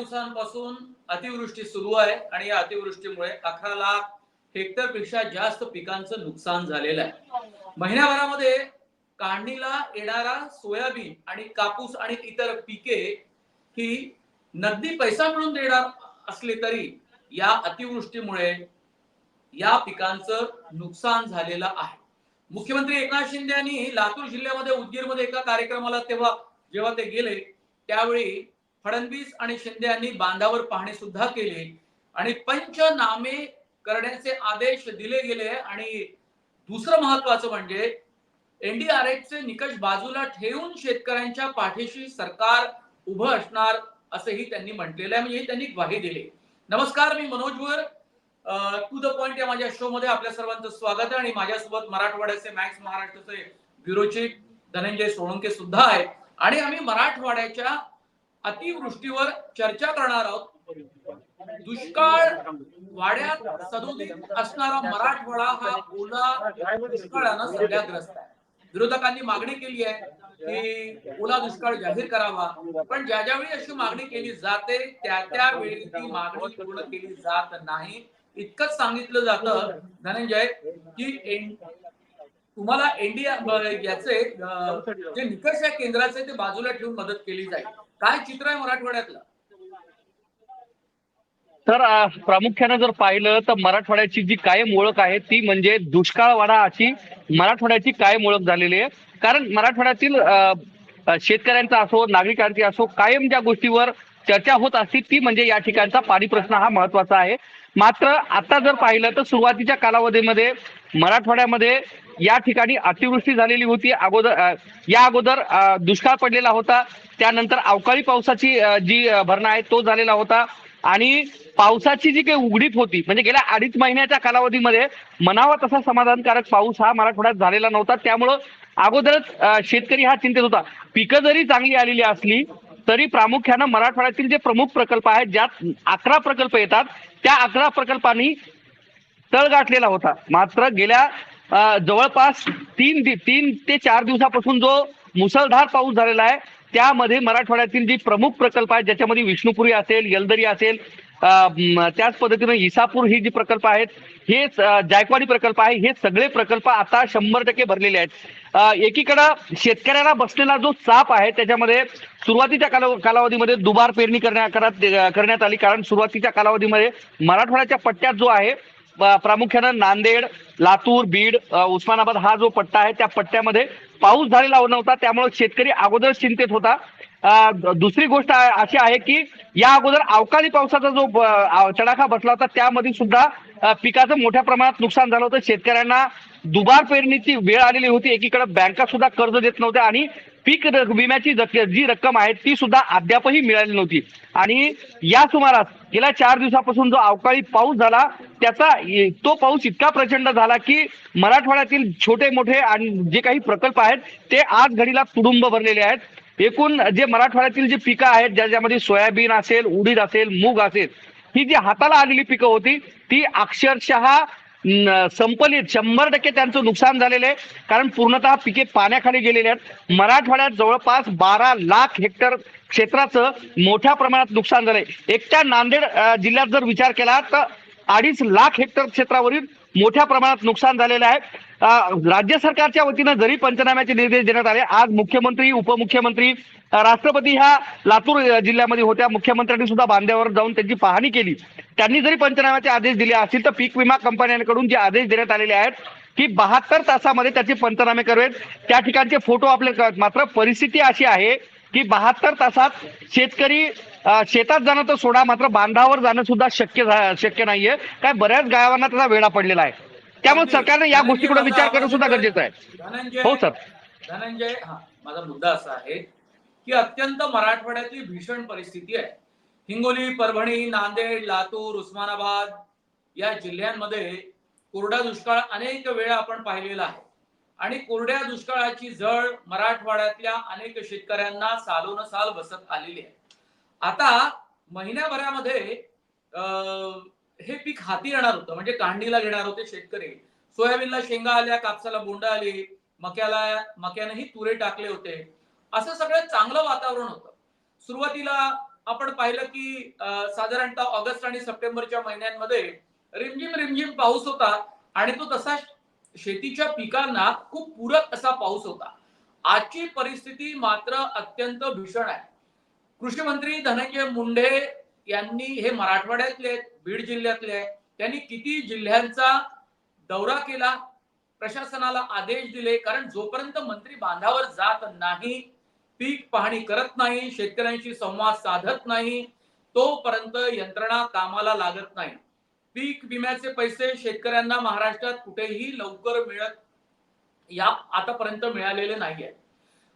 दिवसांपासून अतिवृष्टी सुरू आहे आणि या अतिवृष्टीमुळे अकरा लाख हेक्टरपेक्षा जास्त पिकांचं नुकसान झालेलं आहे. महिन्याभरामध्ये काढणीला येणारा सोयाबीन आणि कापूस आणि इतर पिके ही नगदी पैसा मिळून देणार असले तरी या अतिवृष्टीमुळे या पिकांचं नुकसान झालेलं आहे. मुख्यमंत्री एकनाथ शिंदे यांनी लातूर जिल्ह्यामध्ये उदगीरमध्ये एका कार्यक्रमाला तेव्हा जेव्हा ते गेले त्यावेळी फडणवीस आणि शिंदे यांनी बांधावर पाहणी सुद्धा केली. आणि पंचनामे करण्याचे आदेश दिले गेले. आणि दुसरं महत्वाचं म्हणजे एनडीआरएफचे निकष बाजूला ठेवून शेतकऱ्यांच्या पाठीशी सरकार उभं असणार असंही त्यांनी म्हटलेलं आहे. म्हणजे त्यांनी ग्वाही दिली. नमस्कार मी मनोज टू द पॉइंट या माझ्या शो मध्ये आपल्या सर्वांचं स्वागत आहे. आणि माझ्यासोबत मराठवाड्याचे मॅक्स महाराष्ट्राचे ब्युरोचे धनंजय सोळंके सुद्धा आहे आणि आम्ही मराठवाड्याच्या अतिवृष्टीवर चर्चा करणार आहोत. दुष्काळ वाड्यात सदोदित असणारा मराठवाडा हा ओला दुष्काळानं सध्या ग्रस्त आहे. विरोधकांनी मागणी केली आहे की ओला दुष्काळ जाहीर करावा. पण ज्या ज्यावेळी अशी मागणी केली जाते त्या त्या वेळी ती मागणी पूर्ण केली जात नाही. इतकंच सांगितलं जातं धनंजय की तुम्हाला एनडीए याचे जे निकष आहे केंद्राचे ते बाजूला ठेवून मदत केली जाईल. काय चित्र आहे मराठवाड्यातलं? तर प्रामुख्याने जर पाहिलं तर मराठवाड्याची जी कायम ओळख आहे ती म्हणजे दुष्काळवाडा अशी मराठवाड्याची कायम ओळख झालेली आहे. कारण मराठवाड्यातील शेतकऱ्यांचा असो नागरिकांची असो कायम ज्या गोष्टीवर चर्चा होत असती ती म्हणजे या ठिकाणचा पाणी प्रश्न हा महत्त्वाचा आहे. मात्र आता जर पाहिलं तर सुरुवातीच्या कालावधीमध्ये मराठवाड्यामध्ये या ठिकाणी अतिवृष्टी झालेली होती. अगोदर या अगोदर दुष्काळ पडलेला होता. त्यानंतर अवकाळी पावसाची जी अ, भरणा आहे तो झालेला होता. आणि पावसाची जी काही उघडीप होती म्हणजे गेल्या अडीच महिन्याच्या कालावधीमध्ये म्हणावा तसा समाधानकारक पाऊस हा मराठवाड्यात झालेला नव्हता. त्यामुळं अगोदरच शेतकरी हा चिंतेत होता. पिकं जरी चांगली आलेली असली तरी प्रामुख्यानं मराठवाड्यातील जे प्रमुख प्रकल्प आहेत ज्यात अकरा प्रकल्प येतात त्या अकरा प्रकल्पांनी तळ गाठलेला होता. मात्र गेल्या जवळपास तीन तीन ते चार दिवसापासून जो मुसळधार पाऊस झालेला आहे त्यामध्ये मराठवाड्यातील जी प्रमुख प्रकल्प आहेत ज्याच्यामध्ये विष्णुपुरी असेल यलदरी असेल त्याच पद्धतीनं इसापूर ही जी प्रकल्प आहेत हे जायकवाडी प्रकल्प आहे हे सगळे प्रकल्प आता शंभर टक्के भरलेले आहेत. एकीकडं शेतकऱ्याला बसलेला जो चाप आहे त्याच्यामध्ये सुरुवातीच्या कालाव कालावधीमध्ये दुबार पेरणी करण्या करण्यात करण्यात आली. कारण सुरुवातीच्या कालावधीमध्ये मराठवाड्याच्या पट्ट्यात जो आहे प्रामुख्यानं नांदेड लातूर बीड उस्मानाबाद हा जो पट्टा आहे त्या पट्ट्यामध्ये पाऊस झालेला नव्हता. त्यामुळे शेतकरी अगोदर चिंतेत होता. दुसरी गोष्ट अशी आहे की या अगोदर अवकाळी पावसाचा जो तडाखा बसला होता त्यामध्ये सुद्धा पिकाचं मोठ्या प्रमाणात नुकसान झालं होतं. शेतकऱ्यांना दुबार पेरणीची वेळ आलेली होती. एकीकडे बँका सुद्धा कर्ज देत नव्हत्या आणि पीक विम्याची जी रक्कम आहे ती सुद्धा अद्यापही मिळाली नव्हती. आणि या सुमारास गेल्या चार दिवसापासून जो अवकाळी पाऊस झाला त्याचा तो पाऊस इतका प्रचंड झाला की मराठवाड्यातील छोटे मोठे आणि जे काही प्रकल्प आहेत ते आज घडीला तुडुंब भरलेले आहेत. एकूण जे मराठवाड्यातील जे पिकं आहेत ज्याच्यामध्ये सोयाबीन असेल उडीद असेल मूग असेल ही जी हाताला आलेली पिकं होती ती अक्षरशः संपलीत. शंभर टक्के त्यांचं नुकसान झालेलं आहे. कारण पूर्णतः पिके पाण्याखाली गेलेली आहेत. मराठवाड्यात जवळपास बारा लाख हेक्टर क्षेत्राचं मोठ्या प्रमाणात नुकसान झालंय. एकट्या नांदेड जिल्ह्यात जर विचार केला तर अडीच लाख हेक्टर क्षेत्रावरील मोठ्या प्रमाणात नुकसान झालेलं आहे. राज्य सरकारच्या वतीनं जरी पंचनाम्याचे निर्देश देण्यात आले आज मुख्यमंत्री उपमुख्यमंत्री राष्ट्रपती ह्या लातूर जिल्ह्यामध्ये होत्या. मुख्यमंत्र्यांनी सुद्धा बांध्यावर जाऊन त्यांची पाहणी केली. त्यांनी जरी पंचनाम्याचे आदेश दिले असतील तर पीक विमा कंपन्यांकडून जे आदेश देण्यात आलेले आहेत की बहात्तर तासामध्ये त्याचे पंचनामे करावेत त्या ठिकाणचे फोटो आपले कळत मात्र परिस्थिती अशी आहे की बहात्तर तासात शेतकरी शेतात जाणं तर सोडा मात्र बांधावर जाणं सुद्धा शक्य झा- शक्य नाहीये. काय बऱ्याच गावांना त्याचा वेळा पडलेला आहे. त्यामुळे सरकारने या गोष्टीकडे विचार करणं सुद्धा गरजेचं आहे. हो सर. धनंजय हा माझा मुद्दा असा आहे ही अत्यंत मराठवाड्यातली भीषण परिस्थिती आहे. हिंगोली परभणी नांदेड लातूर उस्मानाबाद या जिल्ह्यांमध्ये कोरडा दुष्काळ अनेक वेळा आपण पाहिलेला आहे. आणि कोरड्या दुष्काळाची झळ मराठवाड्यातल्या अनेक शेतकऱ्यांना सालोन साल बसत आलेली आहे. आता महिन्याभरामध्ये अं, हे पीक हाती येणार होतं. म्हणजे काढणीला घेणार होते शेतकरी. सोयाबीनला शेंगा आल्या कापसाला बोंड आली मक्याला मक्यानेही तुरे टाकले होते. असं सगळं चांगलं वातावरण होतं सुरुवातीला आपण पाहिलं की साधारणतः ऑगस्ट आणि सप्टेंबरच्या महिन्यांमध्ये रिमझिम रिमझिम पाऊस होता आणि तो तसा शेतीच्या पिकांना खूप पूरक असा पाऊस होता आजची परिस्थिती मात्र अत्यंत भीषण आहे कृषी मंत्री धनंजय मुंडे यांनी हे मराठवाड्यातले बीड जिल्ह्यातले आहेत. त्यांनी किती जिल्ह्यांचा दौरा केला प्रशासनाला आदेश दिले कारण जोपर्यंत मंत्री बांधावर जात नाही पीक पाहणी करत नाही शेतकऱ्यांशी संवाद साधत नाही तोपर्यंत यंत्रणा कामाला लागत नाही. पीक विम्याचे पैसे शेतकऱ्यांना महाराष्ट्रात कुठेही लवकर मिळत या आतापर्यंत मिळालेले नाही आहे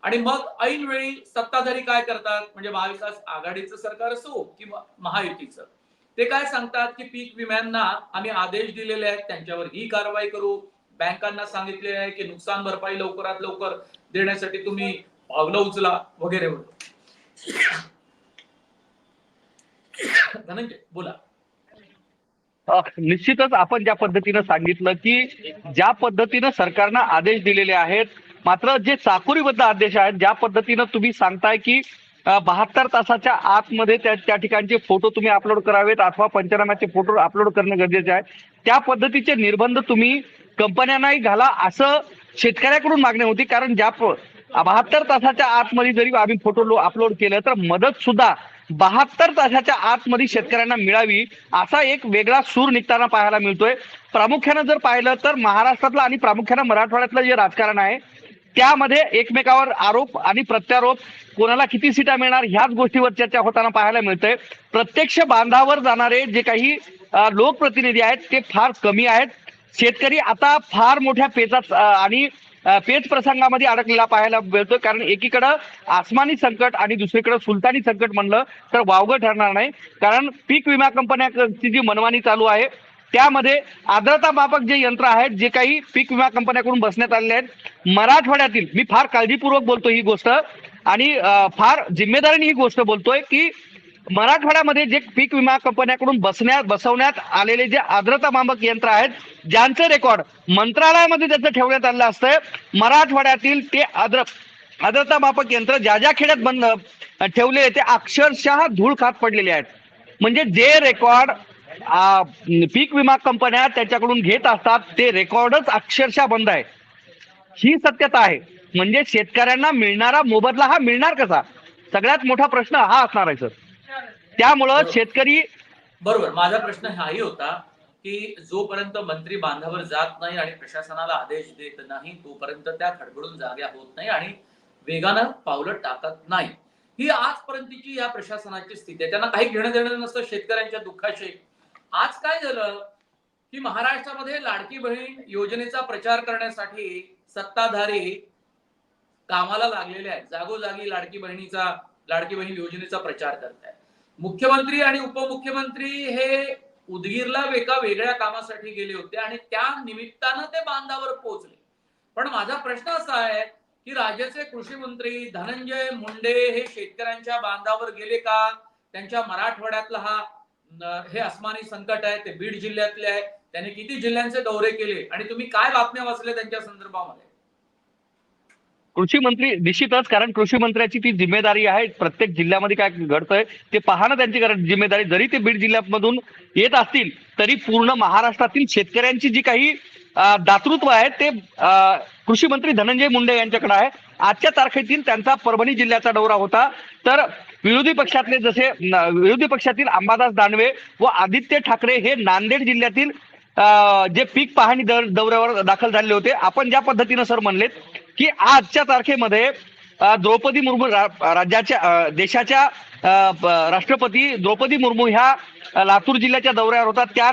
आणि मग ऐनवेळी सत्ताधारी काय करतात? म्हणजे महाविकास आघाडीचं सरकार असो किंवा महायुतीचं. ते काय सांगतात की पीक विम्यांना आम्ही आदेश दिलेले आहेत त्यांच्यावर ही कारवाई करू. बँकांना सांगितले आहे की नुकसान भरपाई लवकरात लवकर देण्यासाठी तुम्ही पावलं उचला वगैरे वगैरे धनंजय बोला. निश्चितच आपण ज्या पद्धतीनं सांगितलं की ज्या पद्धतीनं सरकारनं आदेश दिलेले आहेत मात्र जे चाकोरीबद्ध आदेश आहेत ज्या पद्धतीनं तुम्ही सांगताय की बहात्तर तासाच्या आतमध्ये त्या त्या ठिकाणचे फोटो तुम्ही अपलोड करावेत अथवा पंचनाम्याचे फोटो अपलोड करणं गरजेचे आहे त्या पद्धतीचे निर्बंध तुम्ही कंपन्यांनाही घाला असं शेतकऱ्याकडून मागणी होती कारण ज्या बहात्तर तासाच्या आतमध्ये जरी आम्ही फोटो अपलोड केलं तर मदत सुद्धा बहात्तर तासाच्या आतमध्ये शेतकऱ्यांना मिळावी असा एक वेगळा सूर निघताना पाहायला मिळतोय. प्रामुख्यानं जर पाहिलं तर महाराष्ट्रातलं आणि प्रामुख्यानं मराठवाड्यातलं जे राजकारण आहे त्यामध्ये एकमेकावर आरोप आणि प्रत्यारोप कोणाला किती सीटा मिळणार ह्याच गोष्टीवर चर्चा होताना पाहायला मिळतंय. प्रत्यक्ष बांधावर जाणारे जे काही लोकप्रतिनिधी आहेत ते फार कमी आहेत. शेतकरी आता फार मोठ्या पेचात आणि पेच प्रसंगामध्ये अडकलेला पाहायला मिळतोय. कारण एकीकडं आसमानी संकट आणि दुसरीकडे सुलतानी संकट म्हणलं तर वावगं ठरणार नाही. कारण पीक विमा कंपन्यांची जी मनमानी चालू आहे त्यामध्ये आर्द्रता मापक जे यंत्र आहेत जे काही पीक विमा कंपन्याकडून बसण्यात आलेले आहेत मराठवाड्यातील मी फार काळजीपूर्वक बोलतो ही गोष्ट. आणि फार जिम्मेदारीने ही गोष्ट बोलतोय की मराठवाड्यामध्ये जे पीक विमा कंपन्याकडून बसण्यात बसवण्यात आलेले जे आर्द्रता मापक यंत्र आहेत ज्यांचं रेकॉर्ड मंत्रालयामध्ये त्याचं ठेवण्यात आलेलं असतंय. मराठवाड्यातील ते आर्द्र आर्द्रता मापक यंत्र ज्या ज्या खेड्यात बंद ठेवले ते अक्षरशः धूळ खात पडलेले आहेत. म्हणजे जे रेकॉर्ड पीक विमा कंपन्या त्याच्याकडून घेत असतात ते रेकॉर्डच अक्षरशः बंद आहे. ही सत्यता आहे. म्हणजे शेतकऱ्यांना मिळणारा मोबदला हा मिळणार कसा? सगळ्यात मोठा प्रश्न हा असणार आहे सर. त्यामुळं शेतकरी बरोबर. माझा प्रश्न हाही होता की जोपर्यंत मंत्री बांधावर जात नाही आणि प्रशासनाला आदेश देत नाही तोपर्यंत त्या खडबडून जाग्या होत नाही आणि वेगानं पावलं टाकत नाही. ही आजपर्यंतची या प्रशासनाची स्थिती आहे. त्यांना काही घेणं देणं नसतं शेतकऱ्यांच्या दुःखाशी. आज काय झालं? की महाराष्ट्रामध्ये लाडकी बहीण योजनेचा प्रचार करण्यासाठी सत्ताधारी कामाला लागलेले आहेत. जागोजागी लाडकी बहिणीचा लाडकी बहीण योजनेचा प्रचार करतायत. मुख्यमंत्री आणि उपमुख्यमंत्री हे उदगीरला एका वेगळ्या कामासाठी गेले होते आणि त्या निमित्तानं ते बांधावर पोहोचले. पण माझा प्रश्न असा आहे की राज्याचे कृषी मंत्री धनंजय मुंडे हे शेतकऱ्यांच्या बांधावर गेले का? त्यांच्या मराठवाड्यातला हा हे अस्मानी संकट आहे ते बीड जिल्ह्यातले आहे. त्यांनी किती जिल्ह्यांचे दौरे केले? आणि तुम्ही काय बातम्या वाचल्या त्यांच्या संदर्भामध्ये? कृषी मंत्री निश्चितच कारण कृषी मंत्र्याची ती जिम्मेदारी आहे. प्रत्येक जिल्ह्यामध्ये काय घडतंय ते पाहणं त्यांची जिम्मेदारी. जरी ते बीड जिल्ह्यामधून येत असतील तरी पूर्ण महाराष्ट्रातील शेतकऱ्यांची जी काही दातृत्व आहे ते अं, कृषी मंत्री धनंजय मुंडे यांच्याकडे आहे. आजच्या तारखेतील त्यांचा परभणी जिल्ह्याचा दौरा होता. तर विरोधी पक्षातले जसे विरोधी पक्षातील अंबादास दानवे व आदित्य ठाकरे हे नांदेड जिल्ह्यातील जे पीक पाहणी दर- दौऱ्यावर दाखल झाले होते. आपण ज्या पद्धतीनं सर म्हणलेत की आजच्या तारखेमध्ये द्रौपदी मुर्मू रा- राज्याच्या देशाच्या राष्ट्रपती द्रौपदी मुर्मू ह्या लातूर जिल्ह्याच्या दौऱ्यावर होता त्या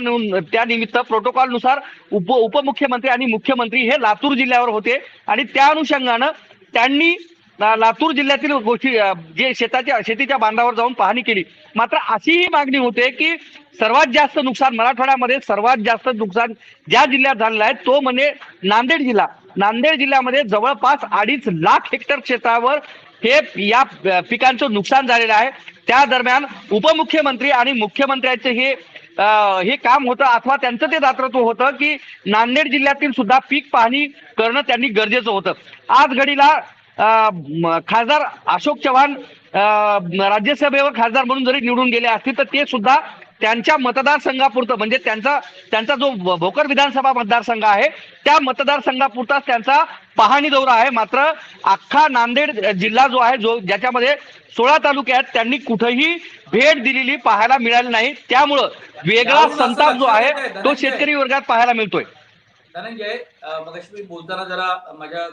त्यानिमित्त प्रोटोकॉलनुसार उप उपमुख्यमंत्री आणि मुख्यमंत्री हे लातूर जिल्ह्यावर होते. आणि त्या अनुषंगानं त्यांनी लातूर जिल्ह्यातील गोष्टी जे शेताच्या शेतीच्या बांधावर जाऊन पाहणी केली. मात्र अशीही मागणी होते की सर्वात जास्त नुकसान मराठवाड्यामध्ये सर्वात जास्त नुकसान ज्या जिल्ह्यात झालेलं आहे तो म्हणजे नांदेड जिल्हा. नांदेड जिल्ह्यामध्ये जवळपास अडीच लाख हेक्टर क्षेत्रावर हे या पिकांचं नुकसान झालेलं आहे. त्या दरम्यान उपमुख्यमंत्री आणि मुख्यमंत्र्यांचे हे हे काम होतं अथवा त्यांचं ते दातृत्व होतं की नांदेड जिल्ह्यातील सुद्धा पीक पाहणी करणं त्यांनी गरजेचं होतं. आज घडीला खासदार अशोक चव्हाण राज्यसभेवर खासदार म्हणून जरी निवडून गेले असतील तर ते सुद्धा त्यांच्या मतदारसंघापुरतं म्हणजे त्यांचा त्यांचा जो भोकर विधानसभा मतदारसंघ आहे त्या मतदारसंघापुरताच त्यांचा पाहणी दौरा आहे. मात्र अख्खा नांदेड जिल्हा जो आहे जो ज्याच्यामध्ये सोळा तालुके आहेत त्यांनी कुठेही भेट दिलेली पाहायला मिळाली नाही. त्यामुळं वेगळा संताप जो आहे तो. शेतकरी वर्गात पाहायला मिळतोय. धनंजय मग मी बोलताना जरा माझ्या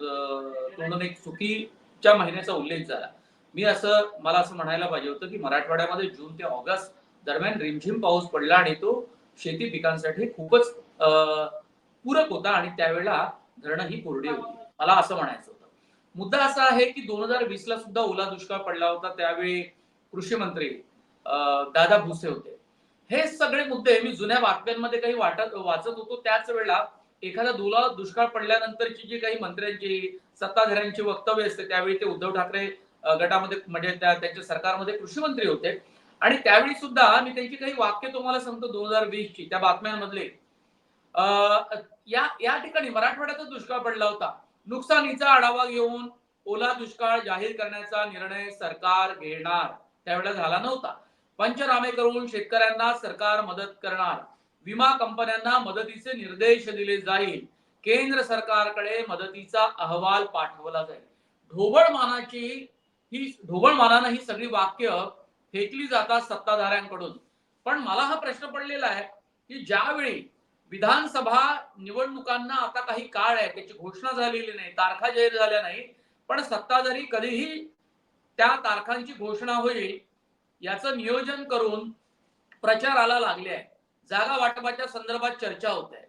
तोंडून एक चुकीच्या महिन्याचा उल्लेख झाला. मी असं मला असं म्हणायला पाहिजे होतं की मराठवाड्यामध्ये जून ते ऑगस्ट दरम्यान रिमझिम पाऊस पडला आणि तो शेती पिकांसाठी खूपच पूरक होता आणि त्यावेळेला धरणं ही कोरडी होती. मला असं म्हणायचं होतं. मुद्दा असा आहे की दोन हजार वीस ला सुद्धा ओला दुष्काळ पडला होता. त्यावेळी कृषी मंत्री दादा भुसे होते. हे सगळे मुद्दे मी जुन्या बातम्यांमध्ये काही वाटत वाचत होतो. त्याच वेळेला एखादा दुला दुष्काळ पडल्यानंतरची जी काही मंत्र्यांची सत्ताधाऱ्यांची वक्तव्य असते त्यावेळी ते उद्धव ठाकरे गटामध्ये म्हणजे त्या त्यांच्या सरकारमध्ये कृषी मंत्री होते. आणि त्यावेळी सुद्धा मी त्यांची काही वाक्य तुम्हाला सांगतो दोन हजार वीस ची त्या बातम्यांमधले. अं, या या ठिकाणी मराठवाड्यातच दुष्काळ पडला होता. नुकसानीचा आढावा घेऊन ओला दुष्काळ जाहीर करण्याचा निर्णय सरकार घेणार. त्यावेळेला झाला नव्हता. पंचनामे करून शेतकऱ्यांना सरकार मदत करणार. विमा कंपन्यांना मदतीचे निर्देश दिले जाईल. केंद्र सरकारकडे मदतीचा अहवाल पाठवला जाईल. ढोबळ मानाची ही ढोबळ मानानं ही सगळी वाक्य फेकली जातात सत्ताधाऱ्यांकडून. पण मला हा प्रश्न पडलेला आहे की ज्यावेळी विधानसभा निवडणुकांना आता काही काळ आहे त्याची घोषणा झालेली नाही तारखा जाहीर झाल्या नाही पण सत्ताधारी कधीही त्या तारखांची घोषणा होईल याचं नियोजन करून प्रचाराला लागले आहे. जागा वाटपाच्या संदर्भात चर्चा होत आहे.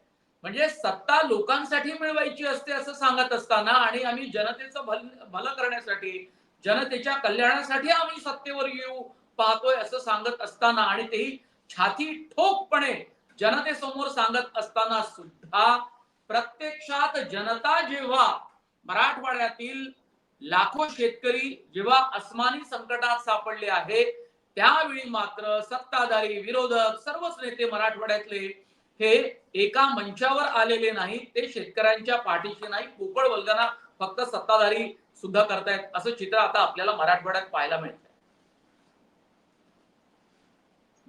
म्हणजे सत्ता लोकांसाठी मिळवायची असते असं सांगत असताना आणि आम्ही जनतेचं भल भलं करण्यासाठी जनतेच्या कल्याणासाठी आम्ही सत्तेवर येऊ पाहतोय असं सांगत असताना आणि तेही छाती ठोकपणे जनतेसमोर सांगत असताना सुद्धा प्रत्यक्षात जनता जेव्हा मराठवाड्यातील लाखो शेतकरी जेव्हा अस्मानी संकटात सापडले आहे त्यावेळी मात्र सत्ताधारी विरोधक सर्वच नेते मराठवाड्यातले हे एका मंचावर आलेले नाही ते शेतकऱ्यांच्या पाठीशी नाही. पोकळ वल्गना फक्त सत्ताधारी सुद्धा करतायत असं चित्र आता आपल्याला मराठवाड्यात पाहायला मिळत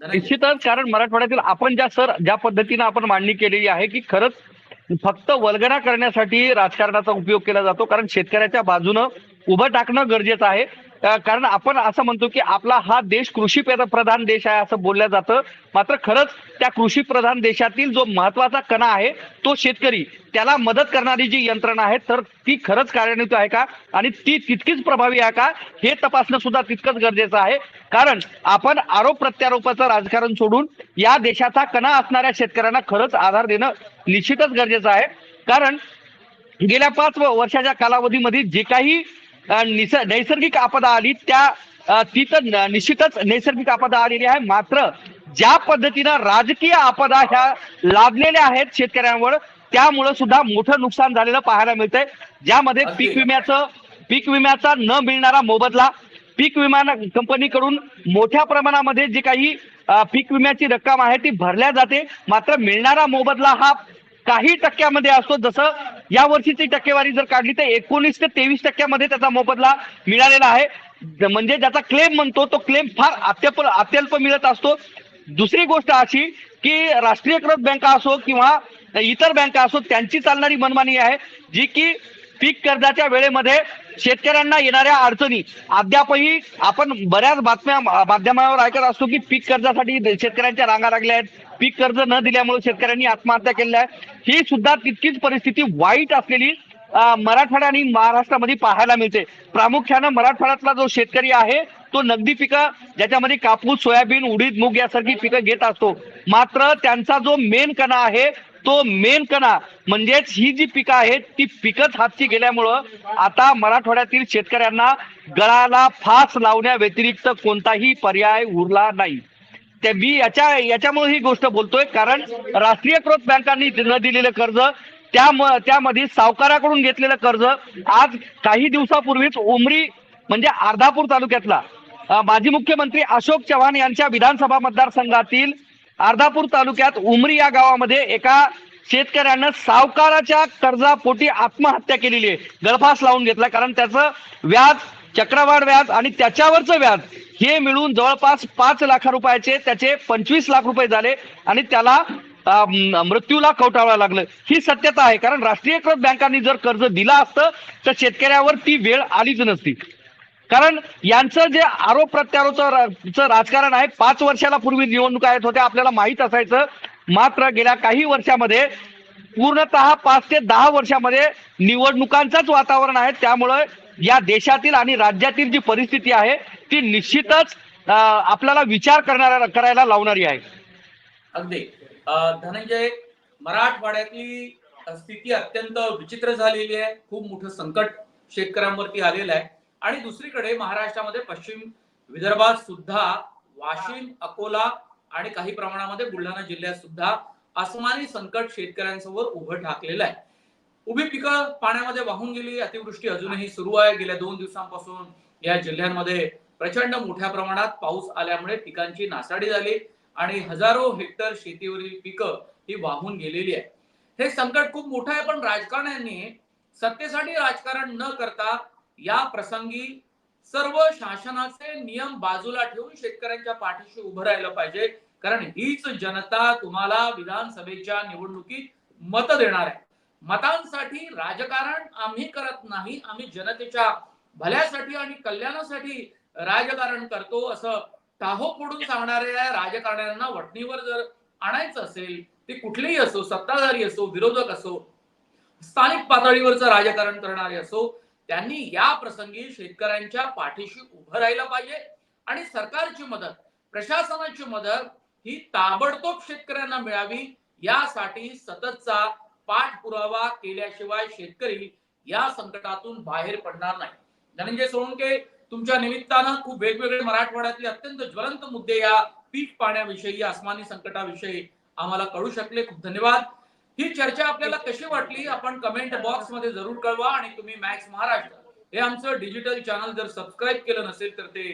निश्चितच कारण मराठवाड्यातील आपण ज्या सर ज्या पद्धतीनं आपण मांडणी केलेली आहे की खरंच फक्त वल्गना करण्यासाठी राजकारणाचा उपयोग केला जातो कारण शेतकऱ्याच्या बाजूनं उभं टाकणं गरजेचं आहे. कारण आपण असं म्हणतो की आपला हा देश कृषी प्रधान देश आहे असं बोललं जातं. मात्र खरंच त्या कृषी प्रधान देशातील जो महत्त्वाचा कणा आहे तो शेतकरी. त्याला मदत करणारी जी यंत्रणा आहे तर ती खरंच कार्यान्वित आहे का? आणि ती तितकीच प्रभावी आहे का? हे तपासणं सुद्धा तितकंच गरजेचं आहे. कारण आपण आरोप प्रत्यारोपाचं राजकारण सोडून या देशाचा कणा असणाऱ्या शेतकऱ्यांना खरंच आधार देणं निश्चितच गरजेचं आहे. कारण गेल्या पाच वर्षाच्या कालावधीमध्ये जे काही नैसर्गिक आपदा आली त्या ती तर निश्चितच नैसर्गिक आपदा आलेली आहे. मात्र ज्या पद्धतीनं राजकीय आपदा ह्या लादलेल्या आहेत शेतकऱ्यांवर त्यामुळं सुद्धा मोठं नुकसान झालेलं पाहायला मिळतंय. ज्यामध्ये. पीक विम्याचं पीक विम्याचा न मिळणारा मोबदला पीक विमा कंपनीकडून मोठ्या प्रमाणामध्ये जी काही पीक विम्याची रक्कम आहे ती भरल्या जाते. मात्र मिळणारा मोबदला हा काही टक्क्यामध्ये असतो जसं या वर्षीची टक्केवारी जर काढली तर एकोणीस ते तेवीस टक्क्यामध्ये त्याचा मोबदला मिळालेला आहे. ज- म्हणजे ज्याचा क्लेम म्हणतो तो क्लेम फार अत्यल्प अत्यल्प मिळत असतो. दुसरी गोष्ट अशी की राष्ट्रीयकृत बँका असो किंवा इतर बँका असो त्यांची चालणारी मनमानी आहे जी की पीक कर्जाच्या वेळेमध्ये शेतकऱ्यांना येणाऱ्या अडचणी. अद्यापही आपण बऱ्याच बातम्या माध्यमावर ऐकत असतो की पीक कर्जासाठी शेतकऱ्यांच्या रांगा लागल्या आहेत. पीक कर्ज न दिल्यामुळे शेतकऱ्यांनी आत्महत्या केल्या आहे. ही सुद्धा तितकीच परिस्थिती वाईट असलेली मराठवाडा आणि महाराष्ट्रामध्ये पाहायला मिळते. प्रामुख्यानं मराठवाड्यातला जो शेतकरी आहे तो नगदी पिकं ज्याच्यामध्ये कापूस सोयाबीन उडीद मूग यासारखी पिकं घेत असतो. मात्र त्यांचा जो मेन कणा आहे तो मेन कणा म्हणजेच ही जी पिकं आहेत ती पिकच हातची गेल्यामुळं आता मराठवाड्यातील शेतकऱ्यांना गळाला फास लावण्या व्यतिरिक्त कोणताही पर्याय उरला नाही. ते मी याच्या याच्यामुळे ही गोष्ट बोलतोय. कारण राष्ट्रीयकृत बँकांनी न दिलेलं कर्ज त्यामध्ये सावकाराकडून घेतलेलं कर्ज आज काही दिवसापूर्वीच उमरी म्हणजे अर्धापूर तालुक्यातला माजी मुख्यमंत्री अशोक चव्हाण यांच्या विधानसभा मतदारसंघातील अर्धापूर तालुक्यात उमरी या गावामध्ये एका शेतकऱ्यानं सावकाराच्या कर्जापोटी आत्महत्या केलेली आहे. गळफास लावून घेतला. कारण त्याचं व्याज चक्रवाढ व्याज आणि त्याच्यावरचं व्याज हे मिळून जवळपास पाच लाख रुपयाचे त्याचे पंचवीस लाख रुपये झाले आणि त्याला मृत्यूला कवटाळा लागलं. ही सत्यता आहे कारण राष्ट्रीयकृत बँकांनी जर कर्ज दिलं असतं तर शेतकऱ्यावर ती वेळ आलीच नसती. कारण यांचं जे आरोप प्रत्यारोपचं राजकारण आहे पाच वर्षाला पूर्वी निवडणुका येत होत्या आपल्याला माहीत असायचं. मात्र गेल्या काही वर्षामध्ये पूर्णतः पाच ते दहा वर्षामध्ये निवडणुकांचंच वातावरण आहे त्यामुळं या देशातील आणि राज्यातील जी परिस्थिती आहे ती निश्चितच आपल्याला विचार करणाऱ्या करायला लावणारी आहे. अगदी. धनंजय मराठवाड्यातली स्थिती अत्यंत विचित्र झालेली आहे. खूप मोठं संकट शेतकऱ्यांवरती आलेलं आहे. आणि दुसरीकडे महाराष्ट्रामध्ये पश्चिम विदर्भात सुद्धा वाशिम अकोला आणि काही प्रमाणामध्ये बुलढाणा जिल्ह्यात सुद्धा आसमानी संकट शेतकऱ्यांसमोर उभं ठाकलेलं आहे. उभी पिकं पाण्यामध्ये वाहून गेली. अतिवृष्टी अजूनही सुरू आहे. गेल्या दोन दिवसांपासून या जिल्ह्यांमध्ये प्रचंड मोठ्या प्रमाणात पाऊस आल्यामुळे पिकांची नासाडी झाली आणि हजारो हेक्टर शेतीवरील पिकं ही वाहून गेलेली आहे हे संकट खूप मोठं आहे पण राजकारण्यांनी सत्तेसाठी राजकारण न करता या प्रसंगी सर्व शासनाचे नियम बाजूला ठेवून शेतकऱ्यांच्या पाठीशी उभं राहिलं पाहिजे. कारण हीच जनता तुम्हाला विधानसभेच्या निवडणुकीत मत देणार आहे. मतांसाठी राजकारण आम्ही करत नाही आम्ही जनतेच्या भल्यासाठी आणि कल्याणासाठी राजकारण करतो असं टाहो फोडून सांगणाऱ्या राजकारण्यांना वटणीवर जर आणायचं असेल ते कुठलेही असो सत्ताधारी असो विरोधक असो स्थानिक पातळीवरचं राजकारण करणारे असो त्यांनी या प्रसंगी शेतकऱ्यांच्या पाठीशी उभं राहिलं पाहिजे. आणि सरकारची मदत प्रशासनाची मदत ही ताबडतोब शेतकऱ्यांना मिळावी यासाठी सततचा पाठपुरावा केल्याशिवाय शेतकरी या संकटातून बाहेर पडणार नाही. धनंजय सोळंके तुमच्या निमित्तानं खूप वेगवेगळे मराठवाड्यातले अत्यंत ज्वलंत मुद्दे या पीक पाण्याविषयी आसमानी संकटाविषयी आम्हाला कळू शकले. खूप धन्यवाद. ही चर्चा आपल्याला कशी वाटली आपण कमेंट बॉक्समध्ये जरूर कळवा आणि तुम्ही मॅक्स महाराष्ट्र हे आमचं डिजिटल चॅनल जर सबस्क्राईब केलं नसेल तर ते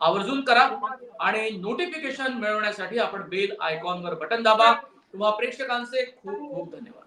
आवर्जून करा आणि नोटिफिकेशन मिळवण्यासाठी आपण बेल आयकॉन वर बटन दाबा. तुम्हा प्रेक्षकांचे खूप खूप धन्यवाद.